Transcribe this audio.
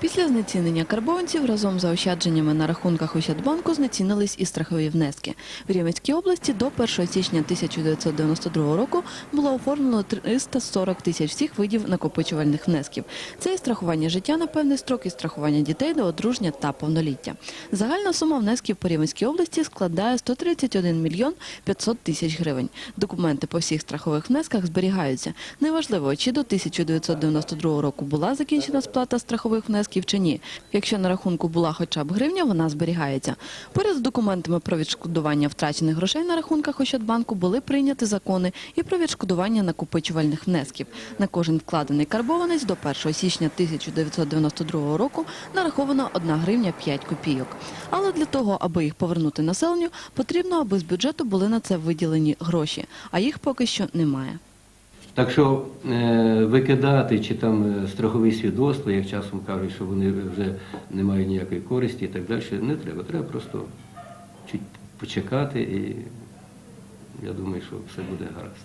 Після знецінення карбованців разом з заощадженнями на рахунках Ощадбанку знецінились і страхові внески. В Рівненській області до 1 січня 1992 року було оформлено 340 тисяч всіх видів накопичувальних внесків. Це і страхування життя на певний строк, і страхування дітей до одруження та повноліття. Загальна сума внесків по Рівненській області складає 131 мільйон 500 тисяч гривень. Документи по всіх страхових внесках зберігаються. Неважливо, чи до 1992 року була закінчена сплата страхових внесків чи ні. Якщо на рахунку була хоча б гривня, вона зберігається. Поряд з документами про відшкодування втрачених грошей на рахунках Ощадбанку були прийняті закони і про відшкодування накопичувальних внесків. На кожен вкладений карбованець до 1 січня 1992 року нараховано 1 гривня 5 копійок. Але для того, аби їх повернути населенню, потрібно, аби з бюджету були на це виділені гроші, а їх поки що немає. Так що е, викидати чи там е, страхові свідоцтва, як часом кажуть, що вони вже не мають ніякої користі і так далі, не треба. Треба просто чуть почекати і я думаю, що все буде гаразд.